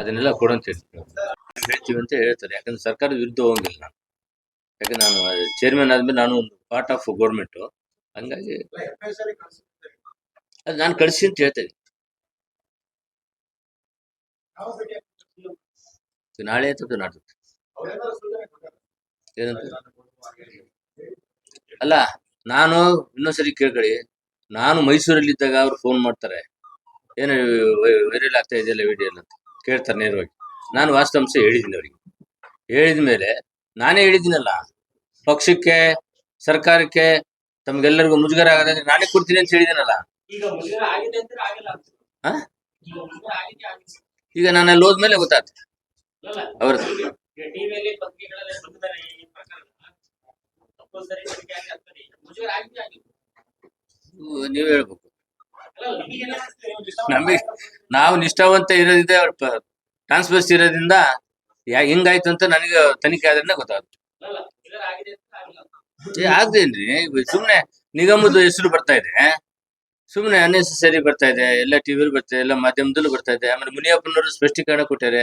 ಅದನ್ನೆಲ್ಲ ಕೊಡಂತ ಹೇಳ್ತೀವಿ ಹೇಳ್ತೀವಿ ಅಂತ ಹೇಳ್ತಾರೆ. ಯಾಕಂದ್ರೆ ಸರ್ಕಾರದ ವಿರುದ್ಧ ಹೋಗಿಲ್ಲ ನಾನು ಯಾಕಂದ್ರೆ ನಾನು ಚೇರ್ಮನ್ ಆದ್ಮೇಲೆ ನಾನು ಒಂದು ಪಾರ್ಟ್ ಆಫ್ ಗೌರ್ಮೆಂಟ್ ಹಂಗಾಗಿ ಅದು ನಾನು ಕಳಿಸಿ ಅಂತ ಹೇಳ್ತೇನೆ ನಾಳೆ ಅಥವಾ ನಾಡ್ದು? ಏನಂತ? ಅಲ್ಲ, ನಾನು ಇನ್ನೊಂದ್ಸರಿ ಕೇಳ್ಕೊಳ್ಳಿ. ನಾನು ಮೈಸೂರಲ್ಲಿದ್ದಾಗ ಅವ್ರು ಫೋನ್ ಮಾಡ್ತಾರೆ. ಏನು, ವೈರಲ್ ಆಗ್ತಾ ಇದೆಯಲ್ಲ ವಿಡಿಯೋ ಅಂತ. ಕೇಳ್ತಾರೆ ನೇರವಾಗಿ. ನಾನು ವಾಸ್ತವಾಂಶ ಹೇಳಿದ್ದೀನಿ ಅವರಿಗೆ. ಹೇಳಿದ ಮೇಲೆ ನಾನೇ ಹೇಳಿದ್ದೀನಲ್ಲ ಪಕ್ಷಕ್ಕೆ ಸರ್ಕಾರಕ್ಕೆ ತಮ್ಗೆಲ್ಲರಿಗೂ ಮುಜುಗರ ಆಗದಂದ್ರೆ ನಾನೇ ಕೊಡ್ತೀನಿ ಅಂತ ಹೇಳಿದ್ದೀನಲ್ಲ. ಈಗ ನಾನು ಅಲ್ಲಿ ಹೋದ್ಮೇಲೆ ಗೊತ್ತಾಗ್ತದೆ. ಅವರ ನೀವು ಹೇಳ್ಬೇಕು. ನಮಗೆ ನಾವು ನಿಷ್ಠಾವಂತ ಇರೋದಿದೆ ಟ್ರಾನ್ಸ್ಪರ್ಸ್ ಇರೋದ್ರಿಂದ ಯಾ, ಹಿಂಗಾಯ್ತು ಅಂತ ನನಗೆ ತನಿಖೆ ಆದ್ರೆ ಗೊತ್ತಾಗುತ್ತೆ. ಆಗ್ದೇನ್ರಿ? ಸುಮ್ನೆ ನಿಗಮದ ಹೆಸರು ಬರ್ತಾ ಇದೆ. ಸುಮ್ನೆ ಅನ್ನೆಸೆಸರಿ ಬರ್ತಾ ಇದೆ. ಎಲ್ಲ ಟಿವಿಲಿ ಬರ್ತಾ ಇದೆ, ಎಲ್ಲ ಮಾಧ್ಯಮದಲ್ಲೂ ಬರ್ತಾ ಇದೆ. ಆಮೇಲೆ ಮುನಿಯಪ್ಪನವರು ಸ್ಪಷ್ಟೀಕರಣ ಕೊಟ್ಟಾರೆ.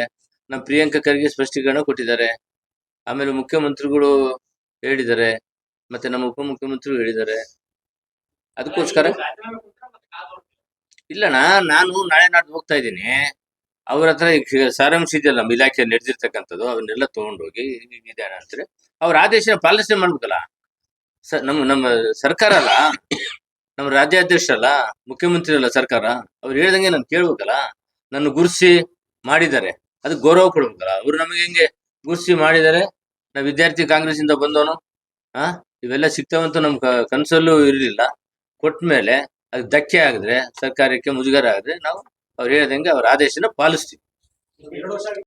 ನಮ್ಮ ಪ್ರಿಯಾಂಕಾ ಖರ್ಗೆ ಸ್ಪಷ್ಟೀಕರಣ ಕೊಟ್ಟಿದ್ದಾರೆ. ಆಮೇಲೆ ಮುಖ್ಯಮಂತ್ರಿಗಳು ಹೇಳಿದ್ದಾರೆ. ಮತ್ತೆ ನಮ್ಮ ಉಪಮುಖ್ಯಮಂತ್ರಿಗಳು ಹೇಳಿದ್ದಾರೆ. ಅದಕ್ಕೋಸ್ಕರ ಇಲ್ಲಣ್ಣ, ನಾನು ನಾಳೆ ನಾಡ್ದು ಹೋಗ್ತಾ ಇದ್ದೀನಿ. ಅವ್ರ ಹತ್ರ ಸಾರಾಂಶ ಇದೆಯಲ್ಲ ನಮ್ಮ ಇಲಾಖೆ ನಡೆದಿರ್ತಕ್ಕಂಥದ್ದು, ಅವನ್ನೆಲ್ಲ ತಗೊಂಡೋಗಿ ಇದೆ ಅಂತಾರೆ ಅವ್ರ ಆದೇಶ ಪಾಲನೆ ಮಾಡ್ಬೇಕಲ್ಲ? ಸ ನಮ್ಮ ನಮ್ಮ ಸರ್ಕಾರ ಅಲ್ಲ? ನಮ್ಮ ರಾಜ್ಯಾಧ್ಯಕ್ಷರಲ್ಲ ಮುಖ್ಯಮಂತ್ರಿ ಅಲ್ಲ ಸರ್ಕಾರ? ಅವ್ರು ಹೇಳ್ದಂಗೆ ನಾನು ಕೇಳ್ಬೇಕಲ್ಲ? ನನ್ನ ಗುರ್ಸಿ ಮಾಡಿದ್ದಾರೆ. ಅದಕ್ಕೆ ಗೌರವ ಕೊಡ್ಬೇಕಲ್ಲ? ಅವ್ರು ನಮಗೆ ಹೆಂಗೆ ಗುರ್ಸಿ ಮಾಡಿದ್ದಾರೆ? ನಾ ವಿದ್ಯಾರ್ಥಿ ಕಾಂಗ್ರೆಸ್ ಇಂದ ಬಂದವನು, ಆ? ಇವೆಲ್ಲ ಸಿಗ್ತಾವಂತ ನಮ್ ಕನ್ಸಲ್ಲೂ ಇರಲಿಲ್ಲ. ಕೊಟ್ಟ ಮೇಲೆ ಅದು ಧಕ್ಕೆ ಆಗಿದ್ರೆ ಸರ್ಕಾರಕ್ಕೆ ಮುಜುಗರ ಆಗಿದ್ರೆ ನಾವು ಅವ್ರು ಹೇಳ್ದಂಗೆ ಅವ್ರ ಆದೇಶನ ಪಾಲಿಸ್ತೀವಿ.